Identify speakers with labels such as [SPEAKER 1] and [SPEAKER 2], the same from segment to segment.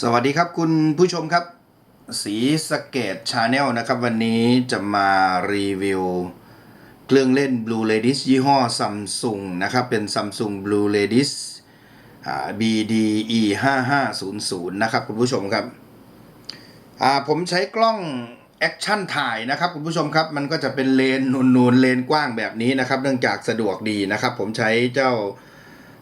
[SPEAKER 1] สวัสดีครับคุณผู้ชมครับ สีสเกตชาแนลนะครับ วันนี้จะมารีวิว เครื่องเล่น Blue Ladies ยี่ห้อ Samsung นะครับ เป็น Samsung Blue Ladies อ่า BDE 5500นะครับ คุณผู้ชมครับผมใช้กล้องแอคชั่นถ่ายนะครับ คุณผู้ชมครับ มันก็จะเป็นเลนนูนๆเลนกว้างแบบนี้นะครับ เนื่องจากสะดวกดีนะครับ ผมใช้เจ้า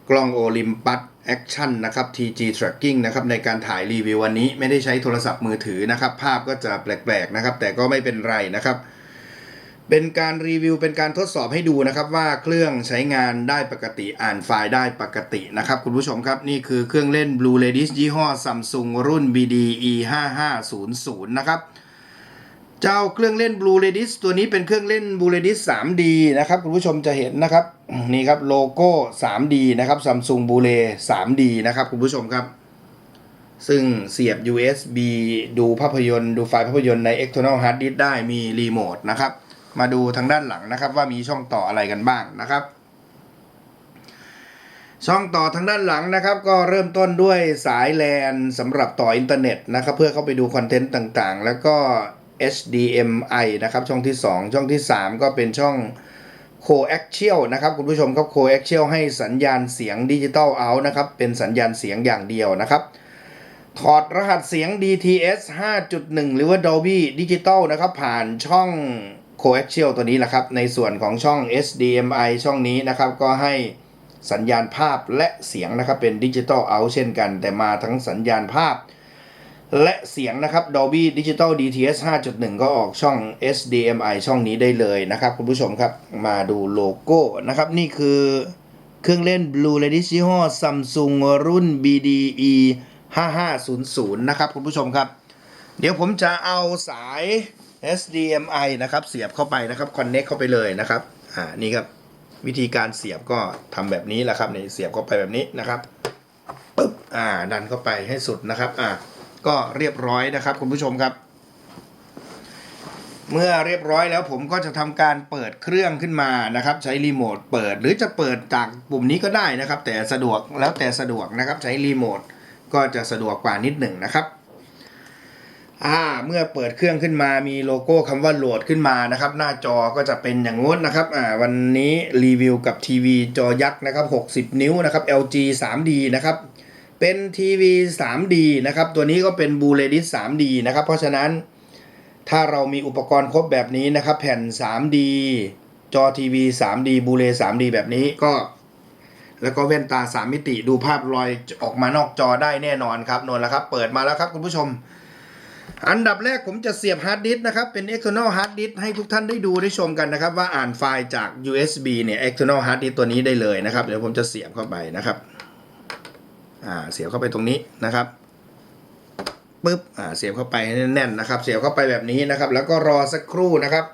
[SPEAKER 1] กล้อง Olympus Action นะครับ TG Tracking นะครับในการถ่ายรีวิววันนี้ไม่ได้ใช้โทรศัพท์มือถือนะครับ ภาพก็จะแปลกๆนะครับ แต่ก็ไม่เป็นไรนะครับ เป็นการรีวิวเป็นการทดสอบให้ดูนะครับ ว่าเครื่องใช้งานได้ปกติอ่านไฟล์ได้ปกตินะครับ คุณผู้ชมครับ นี่คือเครื่องเล่น Blue Ladies ยี่ห้อ Samsung รุ่น BDE 5500นะครับ เจ้าเครื่องเล่น Blue Ladies ตัวนี้เป็นเครื่องเล่น Blue Ladies 3D นะครับคุณผู้ชมจะเห็นนะครับนี่ครับโลโก้ 3D นะครับ Samsung Blue Ray 3D นะครับคุณผู้ชมครับ ซึ่งเสียบ USB ดูภาพยนตร์ดูไฟล์ภาพยนตร์ใน external hard disk ได้มีรีโมทนะครับ มาดูทางด้านหลังนะครับว่ามีช่องต่ออะไรกันบ้างนะครับช่องต่อทางด้านหลังนะครับ ก็เริ่มต้นด้วยสายแลนสำหรับต่ออินเทอร์เน็ตนะครับ เพื่อเข้าไปดูคอนเทนต์ต่างๆ แล้วก็ HDMI นะครับช่องที่ 2 ช่องที่ 3 ก็เป็นช่อง Coaxial นะครับคุณผู้ชมครับ Coaxial ให้สัญญาณเสียงดิจิตอลเอานะครับเป็นสัญญาณเสียงอย่างเดียวนะครับถอดรหัสเสียง DTS 5.1 หรือว่า Dolby Digital นะครับผ่านช่อง Coaxial ตัวนี้แหละครับในส่วนของช่อง HDMI ช่องนี้นะครับก็ให้สัญญาณภาพและเสียงนะครับเป็นดิจิตอลเอาเช่นกัน แต่มาทั้งสัญญาณภาพ และเสียงนะครับ Dolby Digital DTS 5.1 ก็ออกช่อง HDMI ช่องนี้ได้เลยนะครับคุณผู้ชมครับ มาดูโลโก้นะครับ นี่คือเครื่องเล่น Blue Ladies ยี่ห้อ Samsung รุ่น BDE 5500 นะครับคุณผู้ชมครับ เดี๋ยวผมจะเอาสาย HDMI นะครับ เสียบเข้าไปนะครับ Connect เข้าไปเลยนะครับ อ่า นี่ครับ วิธีการเสียบก็ทำแบบนี้แหละครับนี่เสียบเข้าไปแบบนี้นะครับปึ๊บ อ่า ดันเข้าไปให้สุดนะครับ อ่า ก็เรียบร้อยนะครับ คุณผู้ชมครับ เมื่อเรียบร้อยแล้วผมก็จะทำการเปิดเครื่องขึ้นมานะครับ ใช้รีโมทเปิดหรือจะเปิดจากปุ่มนี้ก็ได้นะครับ แต่สะดวกแล้วแต่สะดวกนะครับ ใช้รีโมทก็จะสะดวกกว่านิดหนึ่งนะครับอ่าเมื่อเปิดเครื่องขึ้นมามีโลโก้คำว่าโหลดขึ้นมานะครับ หน้าจอก็จะเป็นอย่างงู้นนะครับอ่าวันนี้รีวิวกับทีวีจอยักษ์นะครับ 60 นิ้วนะครับ LG 3D นะครับ เป็นทีวี 3D นะครับ ตัวนี้ก็เป็น Blue Ladies 3D นะครับ เพราะฉะนั้นถ้าเรามีอุปกรณ์ครบแบบนี้นะครับ แผ่น 3D จอทีวี 3D บูเล 3D แบบนี้ก็ แล้วก็แว่นตา 3 มิติดูภาพลอยออกมานอกจอได้แน่นอนครับนนแล้วครับ เปิดมาแล้วครับคุณผู้ชม อันดับแรกผมจะเสียบฮาร์ดดิสก์นะครับ เป็น external hard disk ให้ทุกท่านได้ดูได้ชมกันนะครับ ว่าอ่านไฟล์จาก USB เนี่ย external hard disk ตัวนี้ได้เลยนะครับ เดี๋ยวผมจะเสียบเข้าไปนะครับ อ่าเสียบเข้าไปตรงนี้นะครับปึ๊บอ่าเสียบเข้าไปให้แน่นๆนะครับ เสียบเข้าไปแบบนี้นะครับ แล้วก็รอสักครู่นะครับ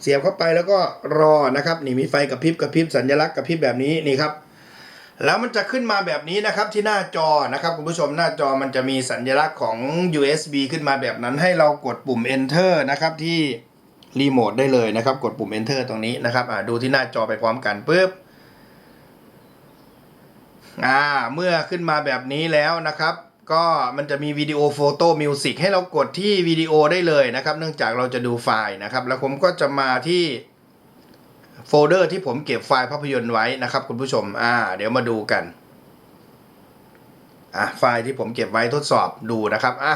[SPEAKER 1] เสียบเข้าไปแล้วก็รอนะครับนี่มีไฟกระพริบกระพริบสัญลักษณ์กระพริบแบบนี้นี่ครับแล้วมันจะขึ้นมาแบบนี้นะครับที่หน้าจอนะครับคุณผู้ชมหน้าจอมันจะมีสัญลักษณ์ของ USB ขึ้นมาแบบนั้นให้เรากดปุ่ม enter นะครับที่ รีโมทได้เลยนะครับ กดปุ่ม enter ตรงนี้นะครับอ่าดูที่หน้าจอไปพร้อมกันปึ๊บอ่าเมื่อขึ้นมาแบบนี้แล้วนะครับ ก็มันจะมีวิดีโอโฟโต้มิวสิกให้เรากดที่วิดีโอได้เลยนะครับ เนื่องจากเราจะดูไฟล์นะครับ แล้วผมก็จะมาที่โฟลเดอร์ที่ผมเก็บไฟล์ภาพยนตร์ไว้นะครับ คุณผู้ชมอ่า เดี๋ยวมาดูกันอะไฟล์ที่ผมเก็บไว้ทดสอบดูนะครับอะ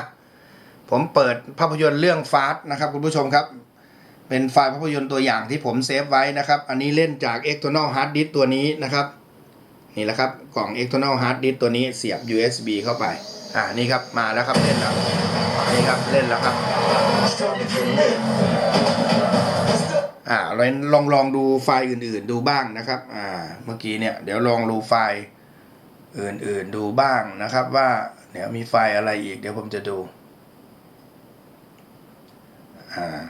[SPEAKER 1] ผมเปิดภาพยนตร์เรื่องฟาสนะครับ คุณผู้ชมครับ เป็นไฟล์ภาพยนตร์ตัวอย่างที่ผมเซฟไว้นะครับ อันนี้เล่นจาก external hard disk ตัวนี้นะครับ นี่แหละครับกล่อง external hard disk ตัวนี้เสียบ USB เข้าไป อ่า นี่ครับ มาแล้วครับ เล่นแล้ว นี่ครับ เล่นแล้วครับ อ่าเราลองลองดูไฟล์อื่น ๆ ดูบ้างนะครับ อ่า เมื่อกี้เนี่ย เดี๋ยวลองดูไฟล์อื่น ๆ ดูบ้างนะครับ ว่า เดี๋ยวมีไฟล์อะไรอีก เดี๋ยวผมจะดู อ่า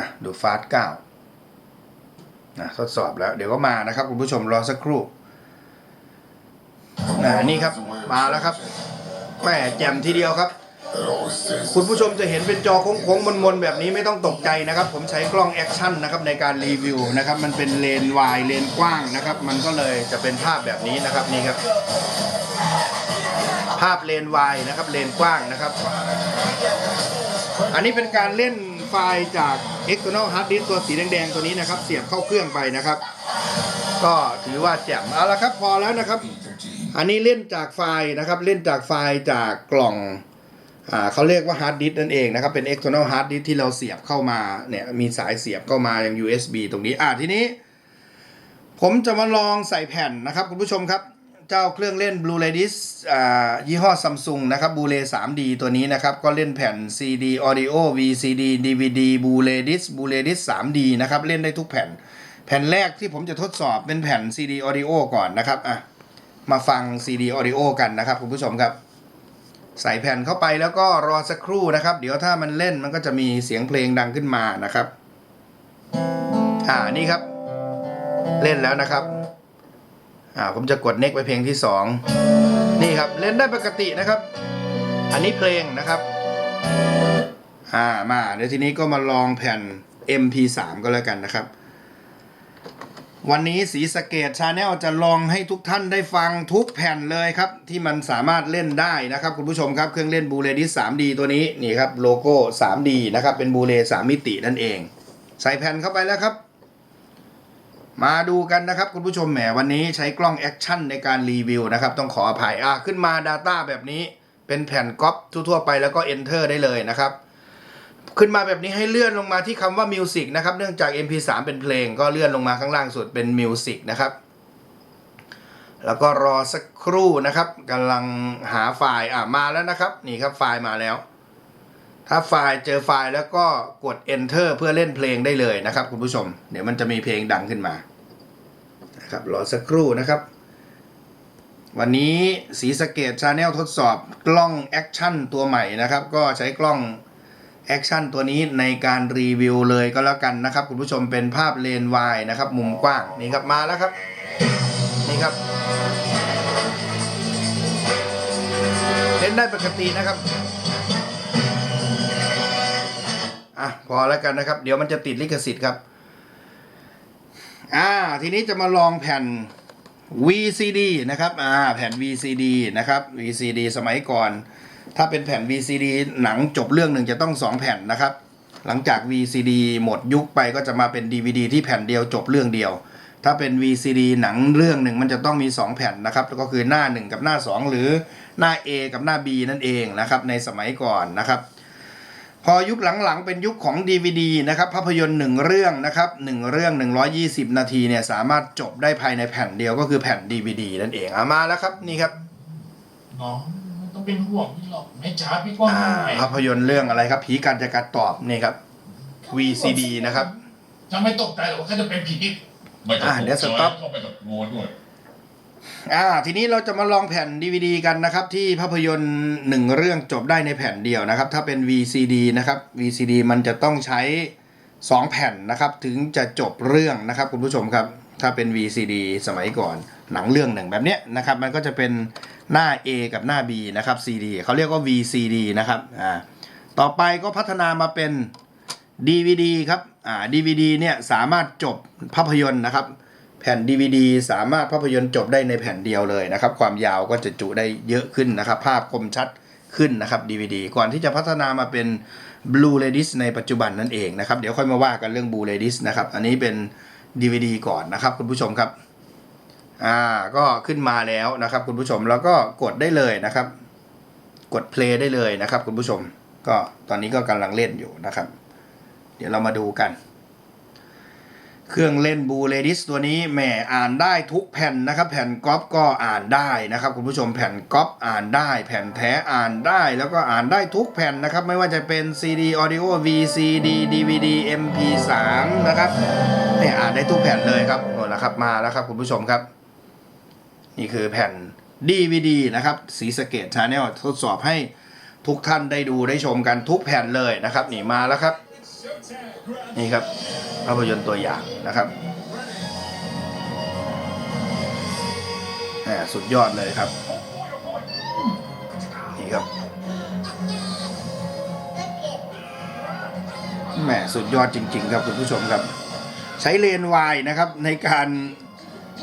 [SPEAKER 1] อะดูฟาสเก้านะทดสอบแล้วเดี๋ยวก็มานะครับคุณผู้ชมรอสักครู่นะนี่ครับมาแล้วครับแหมแจ่มทีเดียวครับ คุณผู้ชมจะเห็นเป็นจอโค้งๆมนๆแบบนี้ไม่ต้องตกใจนะครับ ผมใช้กล้องแอคชั่นนะครับในการรีวิวนะครับ มันเป็นเลนวายเลนกว้างนะครับ มันก็เลยจะเป็นภาพแบบนี้นะครับนี่ครับ ภาพเลนวายนะครับเลนกว้างนะครับ อันนี้เป็นการเล่น ไฟล์จาก external hard disk ตัวสีแดงๆตัวนี้นะครับ เสียบเข้าเครื่องไปนะครับ ก็ถือว่าแจ่มเอาละครับพอแล้วนะครับ อันนี้เล่นจากไฟล์นะครับ เล่นจากไฟล์จากกล่องอเขาเรียกว่าฮาร์ดดิสนั่นเองนะครับ เป็น external hard disk ที่เราเสียบเข้ามาเนี่ยมีสายเสียบเข้ามาอย่าง USB ตรงนี้อ่าทีนี้ ผมจะมาลองใส่แผ่นนะครับคุณผู้ชมครับ เจ้าเครื่องเล่น Blu-ray Disc ยี่ห้อ Samsung นะครับ Blu-ray 3D ตัวนี้นะครับ ก็เล่นแผ่น CD Audio VCD DVD Blu-ray Disc Blu-ray Disc 3D นะครับ เล่นได้ทุกแผ่น แผ่นแรกที่ผมจะทดสอบเป็นแผ่น CD Audio ก่อนนะครับอะมาฟัง CD Audio กันนะครับคุณผู้ชมครับ ใส่แผ่นเข้าไปแล้วก็รอสักครู่นะครับ เดี๋ยวถ้ามันเล่นมันก็จะมีเสียงเพลงดังขึ้นมานะครับ อ่านี่ครับ เล่นแล้วนะครับ อ่าผมจะกดเน็กไปเพลงที่สองนี่ครับเล่นได้ปกตินะครับ อันนี้เพลงนะครับอ่ามาเดี๋ยวทีนี้ก็มาลองแผ่น MP3 ก็แล้วกันนะครับ วันนี้สีสเกตชาแนลจะลองให้ทุกท่านได้ฟังทุกแผ่นเลยครับ ที่มันสามารถเล่นได้นะครับคุณผู้ชมครับเครื่องเล่นบูเลดิส 3D ตัวนี้นี่ครับโลโก้ 3D นะครับเป็นบูเล3มิตินั่นเอง ใส่แผ่นเข้าไปแล้วครับ มาดูกันนะครับคุณผู้ชมแหมวันนี้ใช้กล้องแอคชั่นในการรีวิวนะครับต้องขออภัยอะขึ้นมา Data แบบนี้เป็นแผ่นก๊อปทั่วๆไปแล้วก็ Enter ได้เลยนะครับ ขึ้นมาแบบนี้ให้เลื่อนลงมาที่คำว่า Music นะครับเนื่องจาก MP3 เป็นเพลงก็เลื่อนลงมาข้างล่างสุดเป็น Music นะครับแล้วก็รอสักครู่นะครับกำลังหาไฟล์อะมาแล้วนะครับ นี่ครับไฟล์มาแล้ว ถ้าไฟล์เจอไฟล์แล้วก็กด enter เพื่อเล่นเพลงได้เลยนะครับ คุณผู้ชม เดี๋ยวมันจะมีเพลงดังขึ้นมา นะครับรอสักครู่นะครับ วันนี้สีสเกตชาแนลทดสอบกล้องแอคชั่นตัวใหม่นะครับ ก็ใช้กล้องแอคชั่นตัวนี้ในการรีวิวเลยก็แล้วกันนะครับ คุณผู้ชมเป็นภาพเลนวายนะครับ มุมกว้างนี่ครับมาแล้วครับ นี่ครับเล่นได้ปกตินะครับอะพอแล้วกันนะครับ เดี๋ยวมันจะติดลิขสิทธิ์ครับ อ่าทีนี้จะมาลองแผ่น VCD นะครับอ่าแผ่น VCD นะครับ VCD สมัยก่อน ถ้าเป็นแผ่น VCD หนังจบเรื่องหนึ่งจะต้อง 2 แผ่นนะครับ หลังจาก VCD หมดยุคไปก็จะมาเป็น DVD ที่แผ่นเดียวจบเรื่องเดียว ถ้าเป็น VCD หนังเรื่องหนึ่งมันจะต้องมี 2 แผ่นนะครับแล้วก็คือหน้า 1 กับหน้า 2 หรือหน้า A กับหน้า B นั่นเองนะครับในสมัยก่อนนะครับ พอยุคหลังๆ เป็นยุคของ DVD นะครับภาพยนตร์หนึ่งเรื่องนะครับหนึ่งเรื่อง 120 นาทีเนี่ยสามารถจบได้ภายในแผ่นเดียวก็คือแผ่น DVD นั่นเองอะมาแล้วครับนี่ครับ
[SPEAKER 2] น้องไม่ต้องเป็นห่วงพี่หรอกไม่ช้าพี่ก็
[SPEAKER 1] อ่า
[SPEAKER 2] หาย
[SPEAKER 1] ภาพยนตร์เรื่องอะไรครับผีกันจะกัดตอบนี่ครับ VCD นะครับ
[SPEAKER 2] จะไม่ตกใจหรอกว่าเขาจะเป็นผี
[SPEAKER 3] ไม่ต้อง
[SPEAKER 1] อ่าเดี๋ยวสต็อป
[SPEAKER 3] เข้าไปกับโงด้วย
[SPEAKER 1] อ่าทีนี้เราจะมาลองแผ่น DVD กันนะครับ ที่ภาพยนตร์หนึ่งเรื่องจบได้ในแผ่นเดียวนะครับ ถ้าเป็น VCD นะครับ VCD มันจะต้องใช้ 2 แผ่นนะครับ ถึงจะจบเรื่องนะครับคุณผู้ชมครับ ถ้าเป็น VCD สมัยก่อนหนังเรื่องหนึ่งแบบเนี้ยนะครับ มันก็จะเป็นหน้า A กับหน้า B นะครับ CD เขาเรียกว่า VCD นะครับอ่าต่อไปก็พัฒนามาเป็น DVD ครับอ่า DVD เนี่ยสามารถจบภาพยนตร์นะครับ แผ่น DVD สามารถภาพยนตร์จบได้ในแผ่นเดียวเลยนะครับ ความยาวก็จะจุได้เยอะขึ้นนะครับ ภาพคมชัดขึ้นนะครับ DVD ก่อนที่จะพัฒนามาเป็น Blu-ray disc ในปัจจุบันนั่นเองนะครับ เดี๋ยวค่อยมาว่ากันเรื่อง Blu-ray disc นะครับ อันนี้เป็น DVD ก่อนนะครับคุณผู้ชมครับ อ่า ก็ขึ้นมาแล้วนะครับคุณผู้ชม แล้วก็กดได้เลยนะครับ กด play ได้เลยนะครับคุณผู้ชม ก็ตอนนี้ก็กำลังเล่นอยู่นะครับ เดี๋ยวเรามาดูกัน เครื่องเล่นบูเลดิสตัวนี้แหมอ่านได้ทุกแผ่นนะครับ แผ่นก๊อปก็อ่านได้นะครับคุณผู้ชมแผ่นก๊อปอ่านได้ แผ่นแท้อ่านได้ แล้วก็อ่านได้ทุกแผ่นนะครับ ไม่ว่าจะเป็น CD Audio VCD DVD MP3 นะครับเนี่ยอ่านได้ทุกแผ่นเลยครับหมดแล้วครับมาแล้วครับคุณผู้ชมครับ นี่คือแผ่น DVD นะครับสีสเกตชาแนลทดสอบให้ทุกท่านได้ดูได้ชมกันทุกแผ่นเลยนะครับนี่มาแล้วครับ นี่ครับภาพยนตร์ตัวอย่างนะครับสุดยอดเลยครับ นี่ครับแหมสุดยอดจริง ๆ ครับคุณผู้ชมครับ ใช้เลนวายนะครับในการ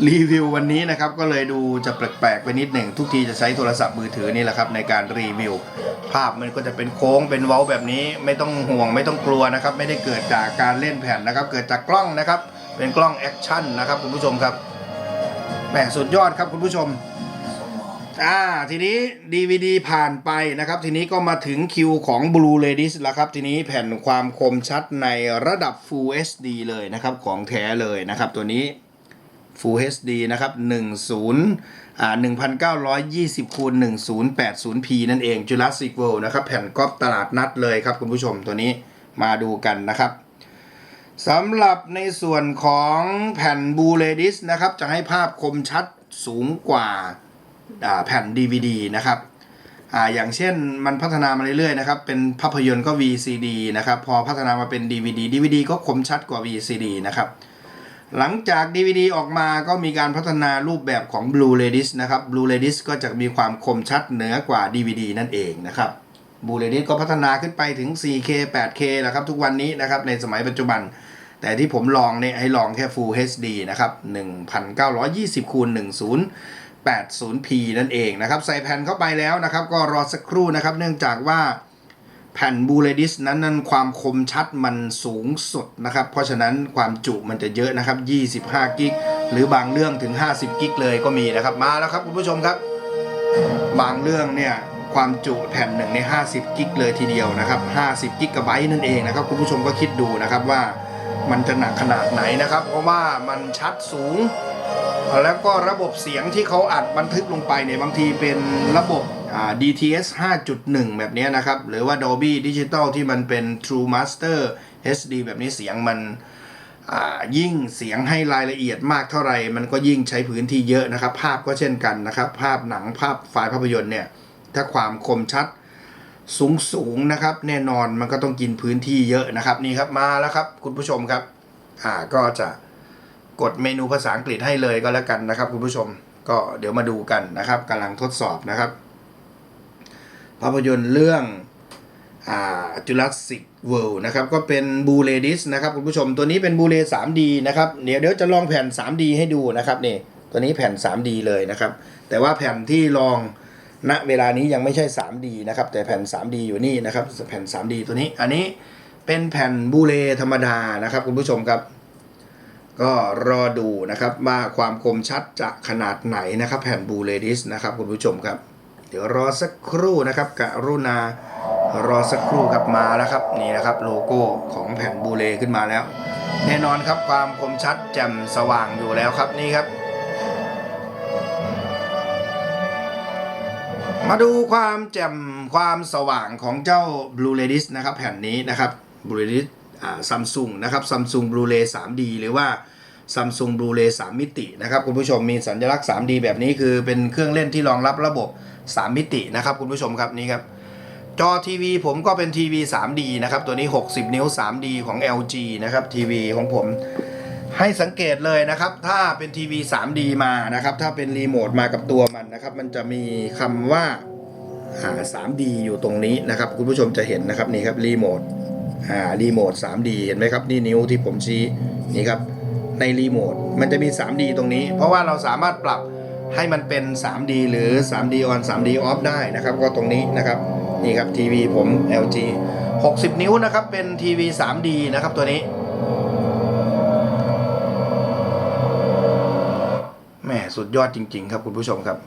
[SPEAKER 1] รีวิววันนี้นะครับก็เลยดูจะแปลกๆไปนิดหนึ่งทุกทีจะใช้โทรศัพท์มือถือนี่แหละครับในการรีวิว ภาพมันก็จะเป็นโค้งเป็นเว้าแบบนี้ไม่ต้องห่วงไม่ต้องกลัวนะครับ ไม่ได้เกิดจากการเล่นแผ่นนะครับ เกิดจากกล้องนะครับ เป็นกล้องแอคชั่นนะครับคุณผู้ชมครับแหมสุดยอดครับคุณผู้ชมอ่าทีนี้ DVD ผ่านไปนะครับ ทีนี้ก็มาถึงคิวของ Blue Ladies แล้วครับ ทีนี้แผ่นความคมชัดในระดับ Full HD เลยนะครับ ของแท้เลยนะครับตัวนี้ Full HD นะครับ10อ่า1920คูณ 1080p นั่นเอง Jurassic World นะครับ แผ่นก๊อปตลาดนัดเลยครับคุณผู้ชมตัวนี้มาดูกันนะครับสำหรับในส่วนของแผ่น Blue Ladies นะครับ จะให้ภาพคมชัดสูงกว่าอ่าแผ่น DVD นะครับอ่าอย่างเช่นมันพัฒนามาเรื่อยๆนะครับเป็นภาพยนตร์ก็ VCD นะครับพอพัฒนามาเป็น DVD DVD ก็คมชัดกว่า VCD นะครับ หลังจาก DVD ออกมาก็มีการพัฒนารูปแบบของ Blue Ladies นะครับ Blue Ladies ก็จะมีความคมชัดเหนือกว่า DVD นั่นเองนะครับ Blue Ladies ก็พัฒนาขึ้นไปถึง 4K 8K แล้วครับทุกวันนี้นะครับในสมัยปัจจุบัน แต่ที่ผมลองเนี่ยให้ลองแค่ Full HD นะครับ 1920คูณ10 80p นั่นเองนะครับ ใส่แผ่นเข้าไปแล้วนะครับ ก็รอสักครู่นะครับ เนื่องจากว่า แผ่นบูเลดิสนั้นนั้นความคมชัดมันสูงสุดนะครับ เพราะฉะนั้นความจุมันจะเยอะนะครับ 25 กิก หรือบางเรื่องถึง 50 กิกเลยก็มีนะครับ มาแล้วครับคุณผู้ชมครับ บางเรื่องเนี่ยความจุแผ่นหนึ่งใน 50 กิกเลยทีเดียวนะครับ 50 กิกะไบต์นั่นเองนะครับ คุณผู้ชมก็คิดดูนะครับว่ามันจะหนักขนาดไหนนะครับ เพราะว่ามันชัดสูง แล้วก็ระบบเสียงที่เขาอัดบันทึกลงไปเนี่ยบางทีเป็นระบบ DTS 5.1 แบบนี้นะครับ หรือว่า Dolby Digital ที่มันเป็น True Master HD แบบนี้เสียงมันยิ่งเสียงให้รายละเอียดมากเท่าไหร่ มันก็ยิ่งใช้พื้นที่เยอะนะครับ ภาพก็เช่นกันนะครับ ภาพหนังภาพไฟล์ภาพยนตร์เนี่ย ถ้าความคมชัดสูงสูงนะครับ แน่นอนมันก็ต้องกินพื้นที่เยอะนะครับนี่ครับมาแล้วครับคุณผู้ชมครับ อ่าก็จะกดเมนูภาษาอังกฤษให้เลยก็แล้วกันนะครับ คุณผู้ชมก็เดี๋ยวมาดูกันนะครับกำลังทดสอบนะครับ ภาพยนตร์เรื่องอ่า Jurassic World นะครับก็เป็นบูเลดิสนะครับคุณผู้ชมตัวนี้เป็นบูเล 3D นะครับเดี๋ยวเดี๋ยวจะลองแผ่น 3D ให้ดูนะครับนี่ตัวนี้แผ่น 3D เลยนะครับ แต่ว่าแผ่นที่ลองณเวลานี้ยังไม่ใช่ 3D นะครับแต่แผ่น 3D อยู่นี่นะครับแผ่น 3D ตัวนี้อันนี้เป็นแผ่นบูเลธรรมดานะครับคุณผู้ชมครับ ก็รอดูนะครับว่าความคมชัดจะขนาดไหนนะครับ แผ่นบูเลดิสนะครับคุณผู้ชมครับ เดี๋ยวรอสักครู่นะครับกรุณารอสักครู่ครับมาแล้วครับนี่นะครับโลโก้ของแผ่นบูเลขึ้นมาแล้ว แน่นอนครับความคมชัดแจ่มสว่างอยู่แล้วครับนี่ครับ มาดูความแจ่มความสว่างของเจ้า Blue l a d i s นะครับแผ่นนี้นะครับ Blue l a d i s ซัมซุงนะครับซัมซุงบลูเรย์ 3D หรือว่าซัมซุงบลูเรย์3มิตินะครับคุณผู้ชมมีสัญลักษณ์ 3D แบบนี้คือเป็นเครื่องเล่นที่รองรับระบบ 3 มิตินะครับคุณผู้ชมครับนี่ครับจอทีวีผมก็เป็นทีวี 3D นะครับ ตัวนี้ 60 นิ้ว 3D ของ LG นะครับทีวีของผมให้สังเกตเลยนะครับ ถ้าเป็นทีวี 3D มานะครับ ถ้าเป็นรีโมทมากับตัวมันนะครับ มันจะมีคำว่าอ่า 3D อยู่ตรงนี้นะครับ คุณผู้ชมจะเห็นนะครับนี่ครับรีโมทอ่ารีโมท 3D เห็นไหมครับนี่นิ้วที่ผมชี้นี่ครับในรีโมทมันจะมี 3D ตรงนี้ เพราะว่าเราสามารถปรับ ให้มันเป็น 3D หรือ 3D on 3D off ได้นะครับ ก็ตรงนี้นะครับนี่ครับทีวีผม LG 60 นิ้วนะครับ เป็นทีวี 3D นะครับตัวนี้แหมสุดยอดจริง ๆ ครับคุณผู้ชมครับ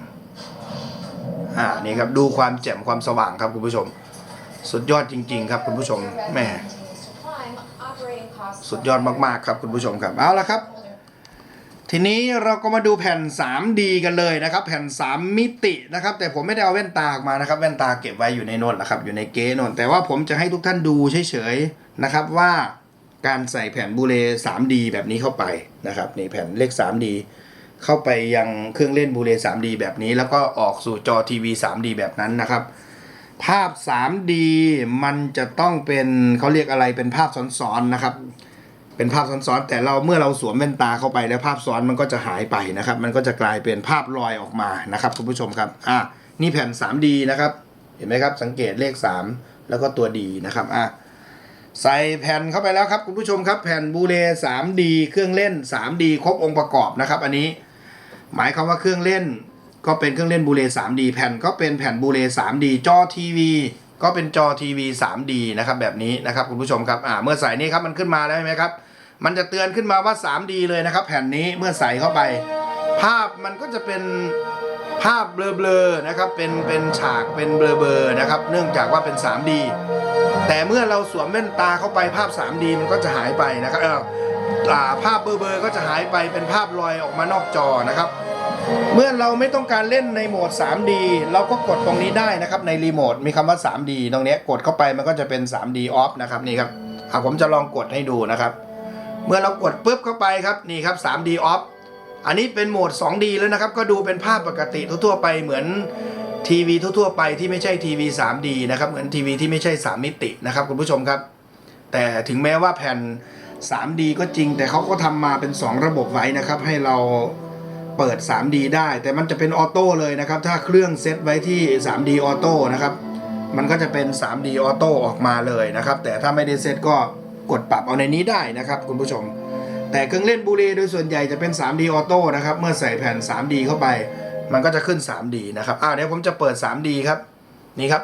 [SPEAKER 1] อ่านี่ครับดูความแจ่มความสว่างครับคุณผู้ชม สุดยอดจริง ๆ ครับคุณผู้ชมแหมสุดยอดมากๆครับคุณผู้ชมครับเอาละครับ ทีนี้เราก็มาดูแผ่น 3D กันเลยนะครับ แผ่น 3 มิตินะครับ แต่ผมไม่ได้เอาแว่นตาออกมานะครับ แว่นตาเก็บไว้อยู่ในโน้นนะครับ อยู่ในเก๊โน้นแต่ว่าผมจะให้ทุกท่านดูเฉยๆนะครับว่าการใส่แผ่นบูเล 3D แบบนี้เข้าไปนะครับนี่แผ่นเลข 3D เข้าไปยังเครื่องเล่นบูเล 3D แบบนี้ แล้วก็ออกสู่จอทีวี 3D แบบนั้นนะครับ ภาพ 3D มันจะต้องเป็นเขาเรียกอะไรเป็นภาพซ้อนๆนะครับ เป็นภาพซ้อนๆแต่เราเมื่อเราสวมแว่นตาเข้าไปแล้วภาพซ้อนมันก็จะหายไปนะครับ มันก็จะกลายเป็นภาพลอยออกมานะครับคุณผู้ชมครับอะนี่แผ่น 3D นะครับ เห็นไหมครับสังเกตเลข 3 แล้วก็ตัว D นะครับอะใส่แผ่นเข้าไปแล้วครับคุณผู้ชมครับ แผ่นบูเล 3D เครื่องเล่น 3D ครบองค์ประกอบนะครับ อันนี้ หมายความว่าเครื่องเล่น ก็เป็นเครื่องเล่นบูเล 3D แผ่นก็เป็นแผ่นบูเล 3D จอทีวีก็เป็นจอทีวี 3D นะครับแบบนี้นะครับคุณผู้ชมครับอ่าเมื่อใส่นี่ครับมันขึ้นมาแล้วใช่ไหมครับ มันจะเตือนขึ้นมาว่า 3D เลยนะครับ แผ่นนี้เมื่อใส่เข้าไป ภาพมันก็จะเป็นภาพเบลอๆนะครับ เป็นเป็นฉากเป็นเบลอๆนะครับ เนื่องจากว่าเป็น 3D แต่เมื่อเราสวมแว่นตาเข้าไปภาพ 3D มันก็จะหายไปนะครับเอออภาพเบลอๆก็จะหายไปเป็นภาพลอยออกมานอกจอนะครับ เมื่อเราไม่ต้องการเล่นในโหมด 3D เราก็กดตรงนี้ได้นะครับในรีโมทมีคำว่า 3D ตรงนี้กดเข้าไปมันก็จะเป็น 3D off นะครับนี่ครับอะผมจะลองกดให้ดูนะครับ เมื่อเรากดปุ๊บเข้าไปครับนี่ครับ 3D off อันนี้เป็นโหมด 2D แล้วนะครับ ก็ดูเป็นภาพปกติทั่วๆไปเหมือนทีวีทั่วๆไปที่ไม่ใช่ทีวี 3D นะครับเหมือนทีวีที่ไม่ใช่ 3 มิตินะครับคุณผู้ชมครับ แต่ถึงแม้ว่าแผ่น 3D ก็จริง แต่เขาก็ทำมาเป็น 2 ระบบไว้นะครับ ให้เราเปิด 3D ได้ แต่มันจะเป็นออโต้เลยนะครับ ถ้าเครื่องเซตไว้ที่ 3D ออโต้นะครับ มันก็จะเป็น 3D ออโต้ออกมาเลยนะครับ แต่ถ้าไม่ได้เซตก็ กดปรับเอาในนี้ได้นะครับคุณผู้ชม แต่เครื่องเล่นบูเลโดยส่วนใหญ่จะเป็น 3D ออโต้นะครับเมื่อใส่แผ่น 3D เข้าไป มันก็จะขึ้น 3D นะครับอ่าเดี๋ยวผมจะเปิด 3D ครับนี่ครับ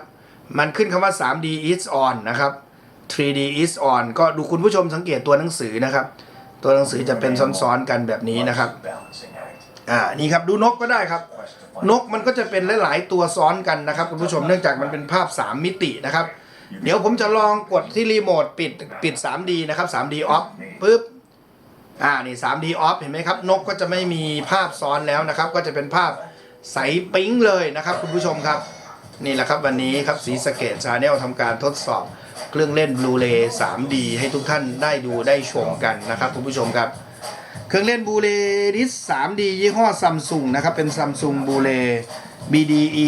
[SPEAKER 1] มันขึ้นคำว่า 3D is on นะครับ 3D is on ก็ดูคุณผู้ชมสังเกตตัวหนังสือนะครับ ตัวหนังสือจะเป็นซ้อนๆกันแบบนี้นะครับอ่านี่ครับดูนกก็ได้ครับ นกมันก็จะเป็นหลาย ๆ ตัวซ้อนกันนะครับคุณผู้ชมเนื่องจากมันเป็นภาพ 3 มิตินะครับ เดี๋ยวผมจะลองกดที่รีโมทปิดปิด 3D นะครับ 3D off ปึ๊บอ่านี่ 3D off เห็นไหมครับ นกก็จะไม่มีภาพซ้อนแล้วนะครับ ก็จะเป็นภาพใสปิ๊งเลยนะครับ คุณผู้ชมครับ นี่แหละครับวันนี้ครับสีสะเกตชาแนลทำการทดสอบเครื่องเล่นบลูเรย์ 3D ให้ทุกท่านได้ดูได้ชมกันนะครับคุณผู้ชมครับ เครื่องเล่นบูเลดิส 3D ยี่ห้อซัมซุงนะครับ เป็นซัมซุงบูเล BDE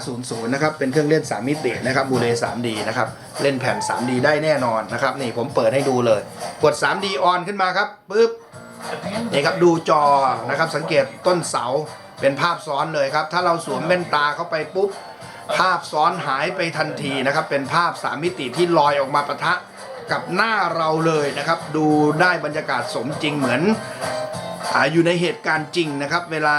[SPEAKER 1] 5500นะครับเป็นเครื่องเล่น 3 มิตินะครับบูเล 3D นะครับเล่นแผ่น 3D ได้แน่นอนนะครับนี่ผมเปิดให้ดูเลย กด 3D on ขึ้นมาครับปึ๊บนี่ครับดูจอนะครับสังเกตต้นเสาเป็นภาพซ้อนเลยครับ ถ้าเราสวมแว่นตาเข้าไปปุ๊บ ภาพซ้อนหายไปทันทีนะครับ เป็นภาพ 3 มิติที่ลอยออกมาปะทะกับหน้าเราเลยนะครับ ดูได้บรรยากาศสมจริงเหมือน อยู่ในเหตุการณ์จริงนะครับ เวลา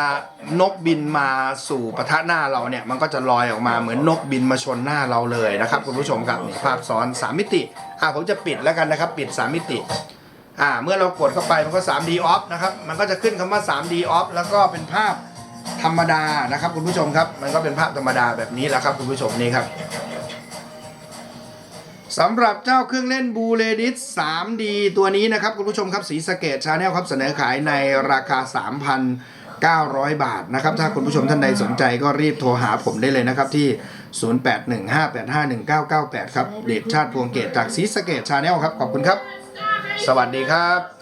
[SPEAKER 1] นกบินมาสู่ปะทะหน้าเราเนี่ยมันก็จะลอยออกมาเหมือนนกบินมาชนหน้าเราเลยนะครับคุณผู้ชมครับนี่ภาพซ้อน 3 มิติอ่าผมจะปิดแล้วกันนะครับ ปิด 3 มิติอ่าเมื่อเรากดเข้าไปมันก็ 3D off นะครับมันก็จะขึ้นคำว่า 3D off แล้วก็เป็นภาพธรรมดานะครับคุณผู้ชมครับ มันก็เป็นภาพธรรมดาแบบนี้แหละครับคุณผู้ชมนี่ครับ สำหรับเจ้าเครื่องเล่นบูเลดิส 3D ตัวนี้นะครับ คุณผู้ชมครับสีสเกตชาแนลครับเสนอขายในราคา 3,900 บาทนะครับ ถ้าคุณผู้ชมท่านใดสนใจก็รีบโทรหาผมได้เลยนะครับ ที่ 0815851998 ครับเดชชาติพวงเกตจากสีสเกตชาแนลครับ ขอบคุณครับ สวัสดีครับ